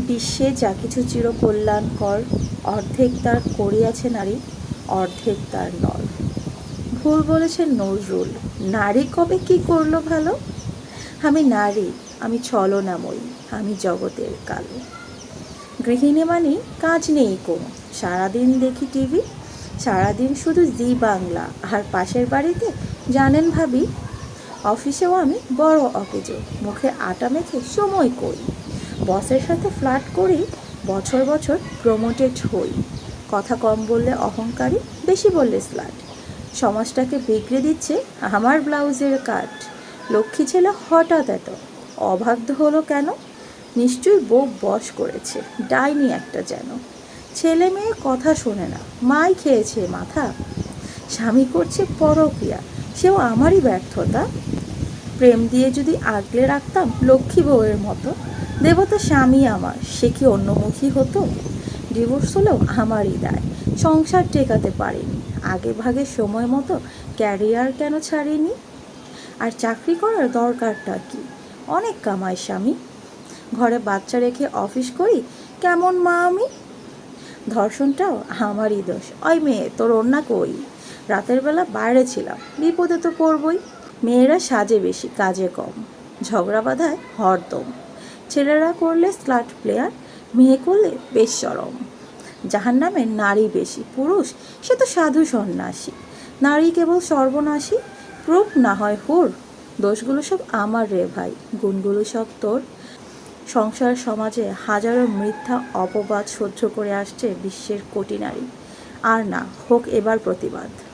বিশ্বে যা কিছু চির কল্যাণকর অর্ধেক তার করিয়াছে নারী, অর্ধেক তার নর। ভুল বলেছেন নজরুল। নারী কবে কি করল ভালো? আমি নারী, আমি ছলনাময়ী, আমি জগতের কালো। গৃহিণী মানে কাজ নেই কোনো সারাদিন দেখি টিভি, সারাদিন শুধু জি বাংলা। আর পাশের বাড়িতে জানেন ভাবি? অফিসেও আমি বড় অকেজো, মুখে আটা মেখে সময় করি। বসের সাথে ফ্লার্ট করি, বছর বছর প্রমোটেড হই। কথা কম বললে অহংকারী, বেশি বললে স্লাট সমাজটাকে বিগড়ে দিচ্ছে আমার ব্লাউজের কাট লক্ষ্মী ছেলে হঠাৎ এত, অবাধ্য হলো কেন? নিশ্চয়ই বউ বশ করেছে, ডাইনি একটা যেন। ছেলে মেয়ে কথা শোনে না, মাই খেয়েছে মাথা। স্বামী করছে পরক্রিয়া, সেও আমারই ব্যর্থতা। প্রেম দিয়ে যদি আগলে রাখতাম লক্ষ্মী বউয়ের মতো। দেবতা স্বামী আমার, সে কি অন্যমুখী হতো? ডিভোর্স হলেও আমারই দায়, সংসার টেকাতে পারিনি, আগে ভাগে সময় মতো ক্যারিয়ার কেন ছাড়িনি? আর চাকরি করার দরকারটা কি? অনেক কামাই স্বামী। ঘরে বাচ্চা রেখে অফিস করি, কেমন মা আমি? ধর্ষণটাও আমারই দোষ, ওই মেয়ে, তোর অন্যা কই? রাতের বেলা বাইরে ছিলাম, বিপদে তো পড়বই, মেয়েরা সাজে বেশি, কাজে কম, ঝগড়া বাঁধায় হরদম। ছেলেরা করলে স্লাট প্লেয়ার, মেয়ে করলে বেশ সরম যাহার নামে নারী বেশি, পুরুষ, সে তো সাধু সন্ন্যাসী। নারী কেবল সর্বনাশী প্রুফ না হয় হুর। দোষগুলো সব আমার রে ভাই, গুণগুলো সব তোর। সংসার সমাজে হাজারো মিথ্যা অপবাদ সহ্য করে আসছে বিশ্বের কোটি নারী। আর না, হোক এবার প্রতিবাদ।